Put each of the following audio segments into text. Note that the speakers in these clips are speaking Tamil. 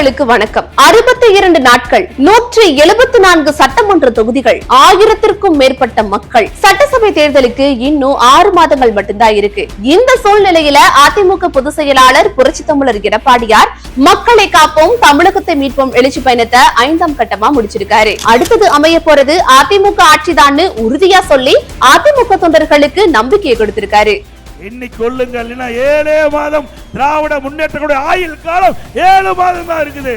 நேயர்களுக்கு வணக்கம். அறுபத்தி இரண்டு நாட்கள் நூற்றி எழுபத்தி நான்கு சட்டமன்ற தொகுதிகள் ஆயிரத்திற்கும் மேற்பட்ட மக்கள். சட்டசபை தேர்தலுக்கு இன்னும் ஆறு மாதங்கள் மட்டும்தான் இருக்கு. இந்த சூழ்நிலையில அதிமுக பொதுச் செயலாளர் புரட்சி தமிழர் எடப்பாடியார் மக்களை காப்போம் தமிழகத்தை மீட்போம் எழுச்சி பயணத்தை ஐந்தாம் கட்டமா முடிச்சிருக்காரு. அடுத்தது அமைய போறது அதிமுக ஆட்சிதான்னு உறுதியா சொல்லி அதிமுக தொண்டர்களுக்கு நம்பிக்கையை கொடுத்திருக்காரு. எண்ணிக் கொள்ளுங்கள் ஏழே மாதம் திராவிட முன்னேற்றக்கூடிய ஆயுள் காலம் ஏழு மாதம் தான் இருக்குது.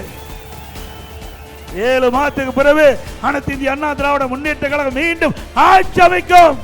ஏழு மாதத்துக்கு பிறகு அனைத்து இந்திய அண்ணா திராவிட முன்னேற்ற கழகம் மீண்டும் ஆட்சி அமைக்கும்.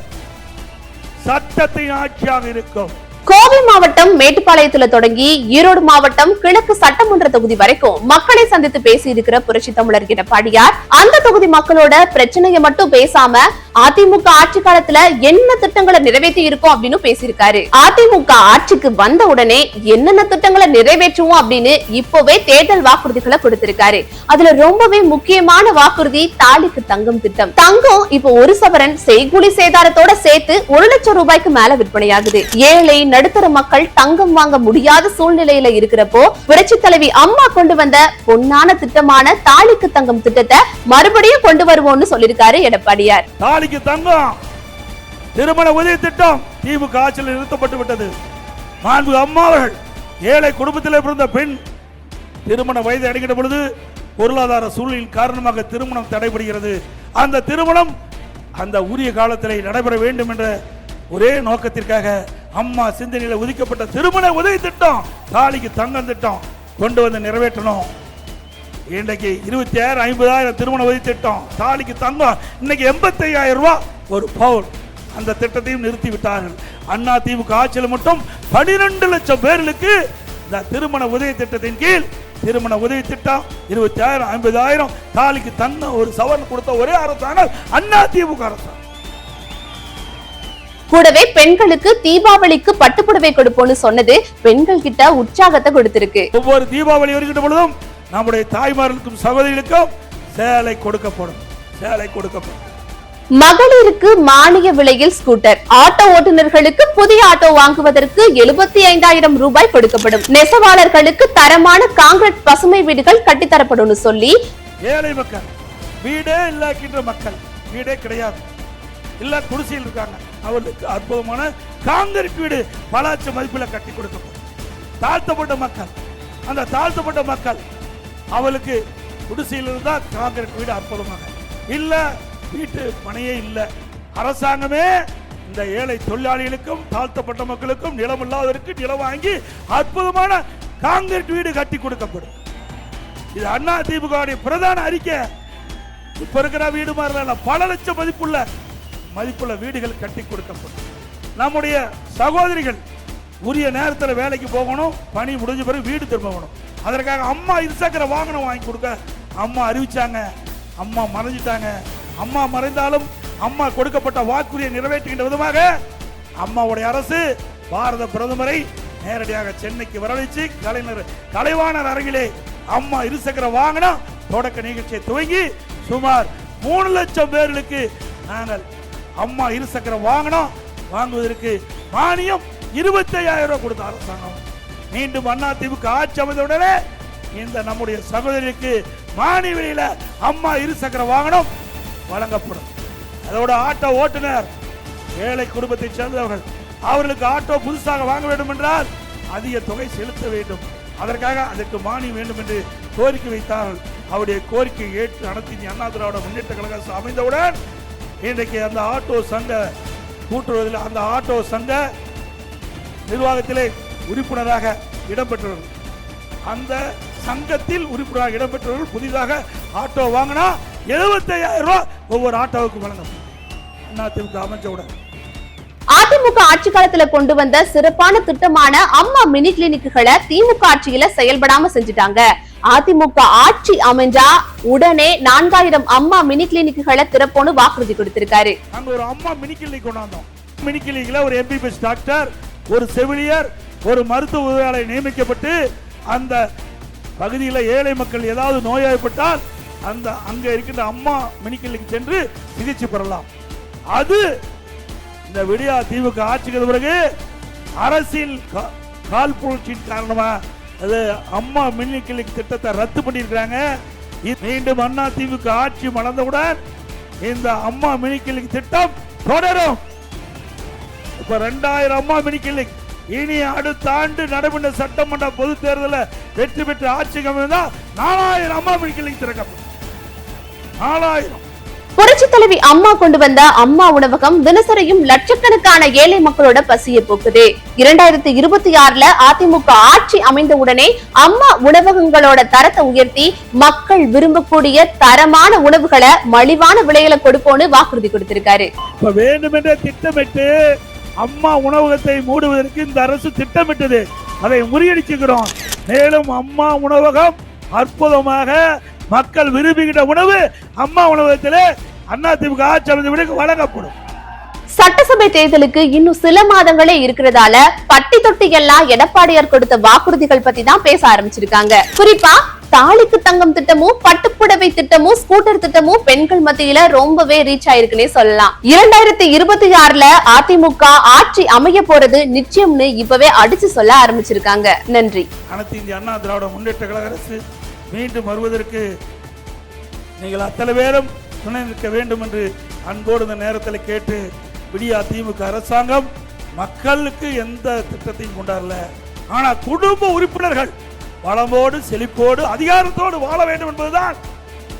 சட்டத்தின் ஆட்சியாக இருக்கும். கோவை மாவட்டம் மேட்டுப்பாளையத்துல தொடங்கி ஈரோடு மாவட்டம் கிழக்கு சட்டமன்ற தொகுதி வரைக்கும் மக்களை சந்தித்து பேசி இருக்கிற புரட்சி தமிழர் எடப்பாடியார் அந்த தொகுதி மக்களோட பிரச்சனையை மட்டும் பேசாம அதிமுக ஆட்சி காலத்துல என்ன திட்டங்களை நிறைவேற்றி இருக்கோம் அப்படின்னு பேசியிருக்காரு. அதிமுக ஆட்சிக்கு வந்த உடனே என்னென்ன திட்டங்களை நிறைவேற்றுவோம் அப்படின்னு இப்பவே தேர்தல் வாக்குறுதிகளை கொடுத்திருக்காரு. அதுல ரொம்பவே முக்கியமான வாக்குறுதி தாலிக்கு தங்கம் திட்டம். தங்கம் இப்போ ஒரு சவரன் செய்கூலி சேதாரத்தோட சேர்த்து ஒரு லட்சம் ரூபாய்க்கு மேல விற்பனையாகுது. ஏழை நடுத்தர மக்கள் தங்கம் வாங்க முடியாத சூழ்நிலையில இருக்கிறப்போ புரட்சி தலைவி அம்மா கொண்டு வந்த பொன்னான திட்டமான தாலிக்கு தங்கம் திட்டத்தை மறுபடியும் கொண்டு வருவோம்னு சொல்லியிருக்காரு எடப்பாடியார். தாலிக்கு தங்கம். திருமண உதவி திட்டம் திமுக ஆட்சியில் நிறுத்தப்பட்டு விட்டது. நான்கு அம்மா அவர்கள் ஏழை குடும்பத்தில் பிறந்த பெண் திருமண வயது அடைகிற பொழுது பொருளாதார சூழலின் காரணமாக திருமணம் தடைபடுகிறது. அந்த திருமணம் அந்த உரிய காலத்தில் நடைபெற வேண்டும் என்ற ஒரே நோக்கத்திற்காக அம்மா சிந்தனையில் ஒதுக்கப்பட்ட திருமண உதவி திட்டம். தாலிக்கு தங்கம் திட்டம். கொண்டு வந்து நிறைவேற்றணும். இன்றைக்கு இருபத்தி ஆயிரம் ஐம்பதாயிரம் திருமண உதவி திட்டம். தாலிக்கு தங்கம். இன்னைக்கு எண்பத்தி ஐயாயிரம் ஒரு பவுன். அந்த திட்டத்தையும் நிறுத்தி விட்டார்கள். அண்ணா திமுக ஆட்சியில் மட்டும் பனிரெண்டு லட்சம் பேர்களுக்கு இந்த திருமண உதவி திட்டத்தின் கீழ் திருமண உதவி திட்டம். இருபத்தி ஆயிரம் ஐம்பதாயிரம். தாலிக்கு தங்கம் ஒரு சவரன் கொடுத்த ஒரே அரசாங்கம் அண்ணா திமுக அரசாங்கம். கூடவே பெண்களுக்கு தீபாவளிக்கு பட்டுப்புடவை கொடுப்போம்னு சொன்னது பெண்கள் கிட்ட உற்சாகத்தை கொடுத்திருக்கு. ஒவ்வொரு தீபாவளி வருகின்ற பொழுதும் நம்முடைய தாய்மார்களுக்கும் சகோதரிகளுக்கும் சேலை கொடுக்கப்படும். சேலை கொடுக்கப்படும். மகளிருக்கு மானிய விலையில் ஸ்கூட்டர். ஆட்டோ ஓட்டுநர்களுக்கு புதிய ஆட்டோ வாங்குவதற்கு எழுபத்தி ஐந்தாயிரம் ரூபாய் கொடுக்கப்படும். நெசவாளர்களுக்கு தரமான காங்கிரீட் பசுமை வீடுகள் கட்டித்தரப்படும் சொல்லி ஏழை மக்கள் வீடே இல்லாக்கின்ற மக்கள் வீடே கிடையாது. இல்ல குடிசையில் இருக்காங்க. அவர்களுக்கு அற்புதமான காங்கிரீட் வீடு பல லட்சம் மதிப்பில் கட்டி கொடுக்கப்படும். தாழ்த்தப்பட்ட மக்கள் அந்த தாழ்த்தப்பட்ட மக்கள் அவளுக்கு குடிசையில் இருந்தால் காங்கிரீட் வீடு அற்புதமாக. இல்லை வீட்டு பணியே இல்லை. அரசாங்கமே இந்த ஏழை தொழிலாளிகளுக்கும் தாழ்த்தப்பட்ட மக்களுக்கும் நிலம் இல்லாதவருக்கு நிலம் வாங்கி அற்புதமான காங்கிரீட் வீடு கட்டி கொடுக்கப்படும். இது அண்ணா திமுகவுடைய பிரதான அறிக்கை. இப்ப இருக்கிற வீடு மாதிரி பல லட்சம் மதிப்புள்ள மதிப்புள்ள வீடுகள் கட்டி கொடுக்கப்படும். நம்முடைய சகோதரிகள் உரிய நேரத்தில் வேலைக்கு போகணும் பணி முடிஞ்ச பிறகு வீடு திரும்பணும் அதற்காக அம்மா இருசக்கர வாகனம் வாங்கி கொடுக்க அம்மா அறிவிச்சாங்க அம்மா மறைஞ்சிட்டாங்க. அம்மா மறைந்தாலும் அம்மா கொடுக்கப்பட்ட வாக்குறுதியை நிறைவேற்றுகின்ற விதமாக அம்மாவுடைய அரசு பாரத பிரதமரை நேரடியாக சென்னைக்கு வரவழைச்சு கலைஞர் கலைவாணர் அரங்கிலே அம்மா இருசக்கர வாகனம் தொடக்க நிகழ்ச்சியை துவங்கி சுமார் மூணு லட்சம் பேர்களுக்கு நாங்கள் அம்மா இருசக்கர வாகனம் வாங்குவதற்கு மானியம் இருபத்தி ஐயாயிரம் ரூபாய் கொடுத்த அரசாங்கம். மீண்டும் அண்ணா திமுக ஆட்சி அமைந்தவுடனே இந்த நம்முடைய சகோதரிக்கு மானிய விலையில அம்மா இருசக்கர வாகனம் வழங்கப்படும். அதோட ஆட்டோ ஓட்டுநர் ஏழை குடும்பத்தைச் சேர்ந்தவர்கள் அவர்களுக்கு ஆட்டோ புதுசாக வாங்க வேண்டும் என்றால் அதிக தொகை செலுத்த வேண்டும். அதற்காக அதற்கு மானியம் வேண்டும் என்று கோரிக்கை வைத்தார்கள். அவருடைய கோரிக்கையை ஏற்று அனைத்து அண்ணா திராவிட முன்னேற்ற கழகம் அமைந்தவுடன் இன்றைக்கு அந்த ஆட்டோ சங்க கூட்டுறதில் அந்த ஆட்டோ சங்க நிர்வாகத்திலே உறுப்பினராக இடம்பெற்றவர்கள் அந்த சங்கத்தில் உறுப்பினராக இடம்பெற்றவர்கள் புதிதாக ஆட்டோ வாங்கினா 75000 ரூபாய் ஒவ்வொரு ஆட்டோவுக்கு வழங்கப்படும் அண்ணா அமைச்சவுடன் அதிமுக ஆட்சி காலத்துல கொண்டு வந்த சிறப்பான திட்டமான அம்மா மினி கிளினிக்குகளை திமுக ஆட்சியில செயல்படாம செஞ்சுட்டாங்க. அதிமுக ஆட்சி அமைஞ்சா உடனே நான்காயிரம் அம்மா மினி கிளினிக்குகளை திறப்போன்னு வாக்குறுதி கொடுத்திருக்காரு. நாங்க ஒரு அம்மா மினி கிளினிக் கொண்டாந்தோம். மினி கிளினிக்ல ஒரு எம்பிபிஎஸ் டாக்டர் ஒரு செவிலியர் ஒரு மருத்துவ உதவியாளர் நியமிக்கப்பட்டு அந்த பகுதியில் ஏழை மக்கள் ஏதாவது நோயாய்ப்பட்டால் அந்த அங்க இருக்கின்ற அம்மா மினி கிளினிக் சென்று சிகிச்சை பெறலாம். அது இந்த விடியா தீவுக்கு ஆட்சிக்கு பிறகு அரசின் கால் புரட்சியின் காரணமாக அது அம்மா மினி கிளிக் திட்டத்தை ரத்து பண்ணியிருக்கிறாங்க. இது மீண்டும் அண்ணா திமுக ஆட்சி மலர்ந்தவுடன் இந்த அம்மா மினி திட்டம் தொடரும். இப்ப ரெண்டாயிரம் அம்மா மினி இனி அடுத்த ஆண்டு நடைபெற்ற சட்டமன்ற பொது தேர்தலில் வெற்றி பெற்ற ஆட்சி கமிழ்ந்தா நாலாயிரம் அம்மா மினி கிளிக் திறக்கப்படும். நாலாயிரம். புரட்சி தலைவி அம்மா கொண்டு வந்த அம்மா உணவகம் தினசரியும் லட்சக்கணக்கான ஏழை மக்களோட பசியை போக்குது. இரண்டாயிரத்தி இருபத்தி ஆறுல அதிமுக ஆட்சி அமைந்தவுடனே அம்மா உணவகங்களோட தரத்தை உயர்த்தி மக்கள் விரும்பக்கூடிய தரமான உணவுகளை மலிவான விலையில கொடுப்போம்னு வாக்குறுதி கொடுத்திருக்காரு. வேண்டுமென்றே திட்டமிட்டு அம்மா உணவகத்தை மூடுவதற்கு இந்த அரசு திட்டமிட்டது. அதை முறியடிச்சுக்கிறோம். மேலும் அம்மா உணவகம் அற்புதமாக மக்கள் விரும்புகிற உணவு அம்மா உணவகத்திலே அதிமுக ஆட்சி அமைந்த விட வழங்கப்படும். சட்டசபை தேர்தலுக்கு இன்னும் சில மாதங்களே இருக்கிறதால பட்டி தொட்டி எல்லாம் எடப்பாடியார் கொடுத்த வாக்குறுதிகள் பத்தி தான் பேச ஆரம்பிச்சிருக்காங்க. குறிப்பா தாலிக்கு தங்கம் திட்டமும் பட்டுப்புடவை திட்டமும் ஸ்கூட்டர் திட்டமும் பெண்கள் மத்தியில ரொம்பவே ரீச் ஆயிருக்குன்னே சொல்லலாம். இரண்டாயிரத்தி இருபத்தி ஆறுல அதிமுக ஆட்சி அமைய போறது நிச்சயம்னு இப்பவே அடிச்சு சொல்ல ஆரம்பிச்சிருக்காங்க. நன்றி. அனைத்து இந்திய அண்ணா திராவிட முன்னேற்ற கழக அரசு மீண்டும் வருவதற்கு நீங்கள் அத்தனை பேரும் துணை நிற்க வேண்டும் என்று அன்போடு இந்த நேரத்தில் கேட்டு விடியா திமுக அரசாங்கம் மக்களுக்கு எந்த திட்டத்தையும் கொண்டாடல. ஆனால் குடும்ப உறுப்பினர்கள் வளமோடு செழிப்போடு அதிகாரத்தோடு வாழ வேண்டும் என்பதுதான்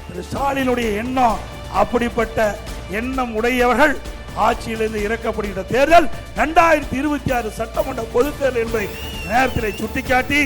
திரு ஸ்டாலினுடைய எண்ணம். அப்படிப்பட்ட எண்ணம் உடையவர்கள் ஆட்சியிலிருந்து இறக்கப்படுகின்ற தேர்தல் இரண்டாயிரத்தி இருபத்தி ஆறு சட்டமன்ற பொதுத்தேர்தல் என்பதை நேரத்தில் சுட்டிக்காட்டி